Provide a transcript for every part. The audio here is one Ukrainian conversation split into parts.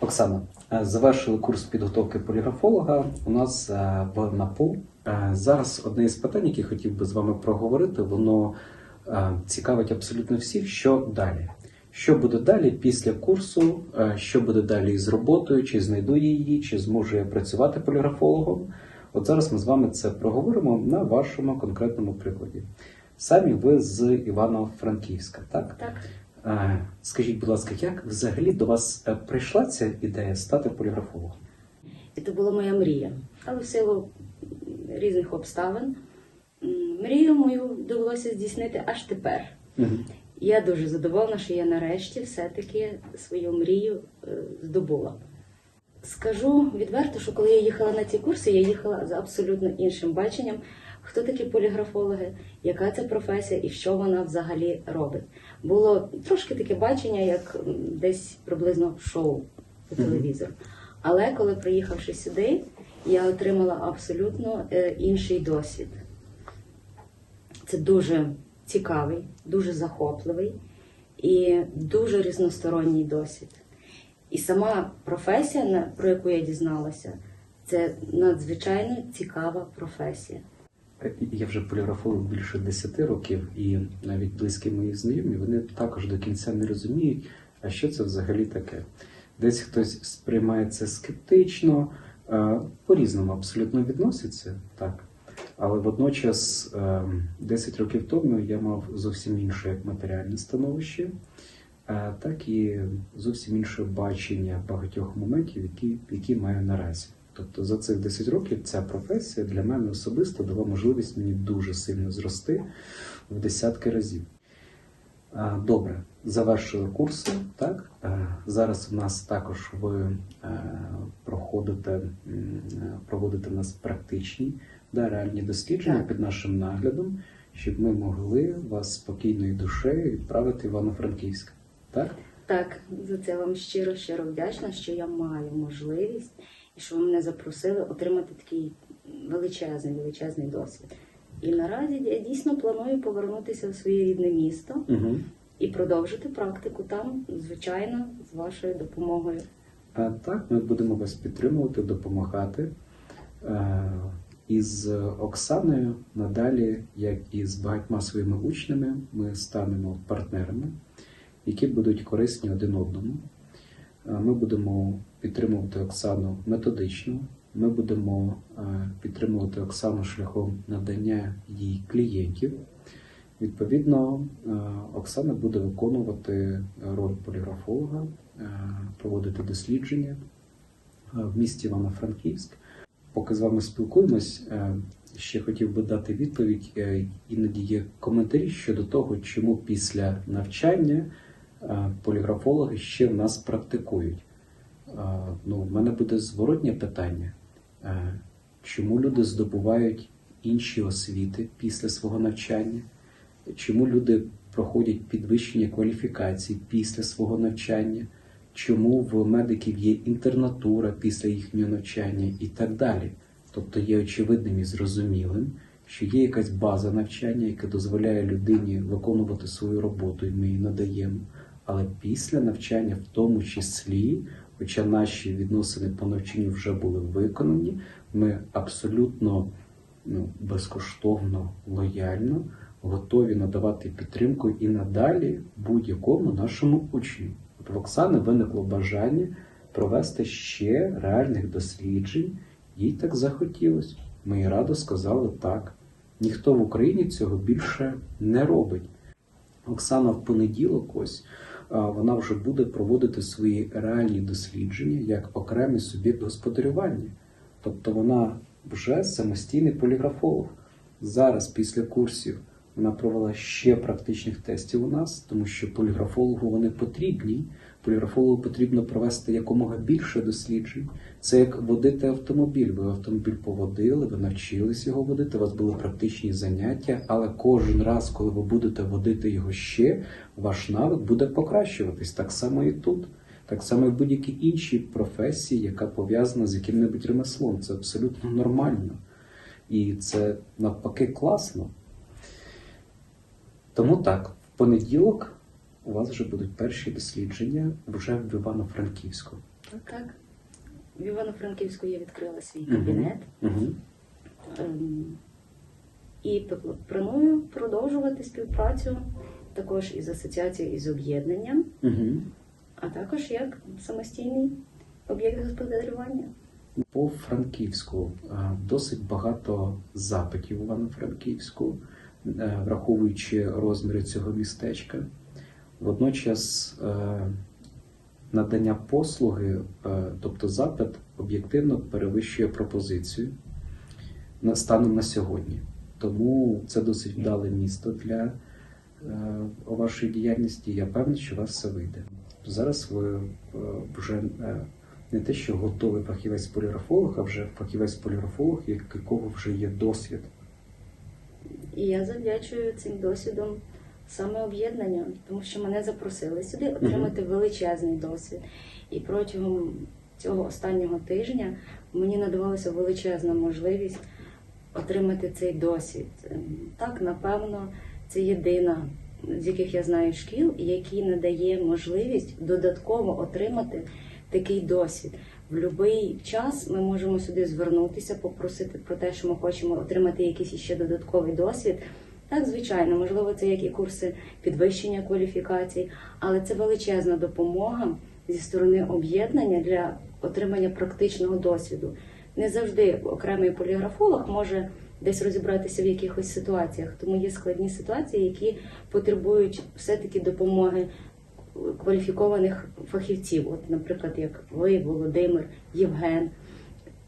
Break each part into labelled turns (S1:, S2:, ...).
S1: Оксана, е, завершили курс підготовки поліграфолога у нас е, в НАПУ. Е, Зараз одне із питань, які хотів би з вами проговорити, воно цікавить абсолютно всіх. Що далі? Що буде далі після курсу? Що буде далі із роботою? Чи знайду її, чи зможу я працювати поліграфологом? От зараз ми з вами це проговоримо на вашому конкретному прикладі. Самі ви з Івано-Франківська, так?
S2: Так.
S1: Скажіть, будь ласка, як взагалі до вас е, прийшла ця ідея стати поліграфологом?
S2: Це була моя мрія. Але в силу різних обставин мрію мою довелося здійснити аж тепер. Я дуже задоволена, що я нарешті все-таки свою мрію е, здобула. Скажу відверто, що коли я їхала на ці курси, я їхала за абсолютно іншим баченням, хто такі поліграфологи, яка це професія і що вона взагалі робить. Було трошки таке бачення, як десь приблизно шоу по телевізору. Але коли приїхавши сюди, я отримала абсолютно е, інший досвід. Це дуже цікавий, дуже захопливий і дуже різносторонній досвід. І сама професія, про яку я дізналася, це надзвичайно цікава професія.
S1: Е, Я вже поліграфолог більше 10 років, і навіть близькі мої знайомі вони також до кінця не розуміють, а що це взагалі таке. Десь хтось сприймає це скептично, е, по-різному абсолютно відноситься, так. Але водночас е, 10 років тому я мав зовсім інше як матеріальне становище, е, так і зовсім інше бачення багатьох моментів, які, які маю наразі. Тобто за цих 10 років ця професія для мене особисто дала можливість мені дуже сильно зрости в десятки разів. Добре, завершили курси. Так зараз у нас також ви е, проходите, проводите у нас практичні да, реальні дослідження під нашим наглядом, щоб ми могли вас спокійною душею відправити в Івано-Франківськ. Так?
S2: Так, за це вам щиро щиро вдячна, що я маю можливість і що ви мене запросили отримати такий величезний, величезний досвід. І наразі я дійсно планую повернутися в своє рідне місто
S1: Угу.
S2: і продовжити практику там, звичайно, з вашою допомогою.
S1: А, Так, ми будемо вас підтримувати, допомагати. Е, Із Оксаною надалі, як і з багатьма своїми учнями, ми станемо партнерами, які будуть корисні один одному. Е, Ми будемо підтримувати Оксану методично. Ми будемо е, підтримувати Оксану шляхом надання їй клієнтів. Відповідно, е, Оксана буде виконувати роль поліграфолога, проводити дослідження в місті Івано-Франківськ. Поки з вами спілкуємось, ще хотів би дати відповідь. Іноді є коментарі щодо того, чому після навчання поліграфологи ще в нас практикують. Е, Ну, в мене буде зворотнє питання. Е, Чому люди здобувають інші освіти після свого навчання? Чому люди проходять підвищення кваліфікацій після свого навчання? Чому в медиків є інтернатура після їхнього навчання і так далі? Тобто є очевидним і зрозумілим, що є якась база навчання, яка дозволяє людині виконувати свою роботу, і ми її надаємо. Але після навчання, в тому числі, хоча наші відносини по навчанню вже були виконані, ми абсолютно ну, безкоштовно, лояльно готові надавати підтримку і надалі будь-якому нашому учню. От в Оксани виникло бажання провести ще реальних досліджень, їй так захотілося. Ми їй радо сказали так. Ніхто в Україні цього більше не робить. Оксана в понеділок, ось вона вже буде проводити свої реальні дослідження як окремий суб'єкт господарювання. Тобто вона вже самостійний поліграфолог. Зараз, після курсів, вона провела ще практичних тестів у нас, тому що поліграфологу вони потрібні. Поліграфологу потрібно провести якомога більше досліджень. Це як водити автомобіль. Ви автомобіль поводили, ви навчились його водити, у вас були практичні заняття, але кожен раз, коли ви будете водити його ще, ваш навик буде покращуватись. Так само і тут. Так само і в будь-якій іншій професії, яка пов'язана з яким-небудь ремеслом. Це абсолютно нормально. І це навпаки класно. Тому так, в понеділок у вас вже будуть перші дослідження вже в Івано-Франківську.
S2: Так. В Івано-Франківську я відкрила свій кабінет.
S1: Угу.
S2: Ем, І планую продовжувати співпрацю також із асоціацією із об'єднанням,
S1: Угу.
S2: а також як самостійний об'єкт господарювання.
S1: По Франківську е, досить багато запитів в Івано-Франківську, е, враховуючи розміри цього містечка. Водночас е, надання послуги, е, тобто запит, об'єктивно перевищує пропозицію станом на сьогодні. Тому це досить вдале місто для е, вашої діяльності. Я певний, що у вас все вийде. Зараз ви вже не те, що готовий фахівець-поліграфолог, а вже фахівець-поліграфолог, як- якого вже є досвід.
S2: І я завдячую цим досвідом саме об'єднанню, тому що мене запросили сюди отримати величезний досвід. І протягом цього останнього тижня мені надавалася величезна можливість отримати цей досвід. Ем, Так, напевно, це єдина з яких я знаю шкіл, який надає можливість додатково отримати такий досвід. В будь-який час ми можемо сюди звернутися, попросити про те, що ми хочемо отримати якийсь іще додатковий досвід. Так, звичайно, можливо, це як і курси підвищення кваліфікацій, але це величезна допомога зі сторони об'єднання для отримання практичного досвіду. Не завжди окремий поліграфолог може десь розібратися в якихось ситуаціях, тому є складні ситуації, які потребують все-таки допомоги кваліфікованих фахівців, от, наприклад, як ви, Володимир, Євген.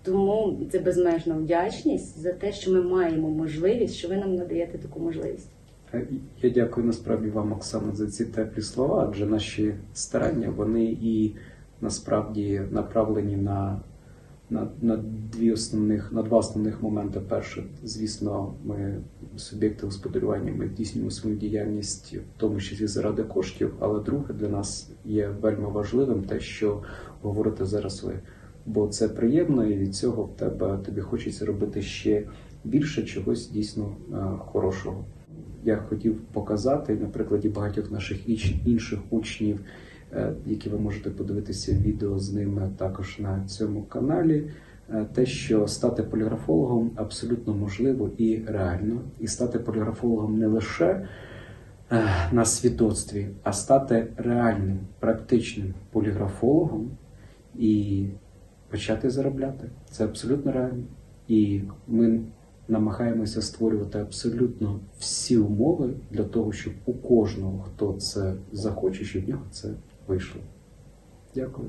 S2: Тому це безмежна вдячність за те, що ми маємо можливість, що ви нам надаєте таку можливість.
S1: Е, Я дякую насправді вам, Оксана, за ці теплі слова, адже наші старання вони і насправді направлені на, на, на дві основних, на два основних моменти. Перше, звісно, ми суб'єкти господарювання, ми здійснюємо свою діяльність, в тому числі заради коштів. Але друге для нас є вельми важливим те, що говорите зараз ви. Бо це приємно, і від цього в тебе тобі хочеться робити ще більше чогось дійсно е, хорошого я хотів показати на прикладі багатьох наших інших учнів, е, які ви можете подивитися відео з ними також на цьому каналі. е, Те, що стати поліграфологом абсолютно можливо і реально, і стати поліграфологом не лише на свідоцтві, а стати реальним, практичним поліграфологом і почати заробляти. Це абсолютно реально. І ми намагаємося створювати абсолютно всі умови для того, щоб у кожного, хто це захоче, щоб в нього це вийшло. Дякую.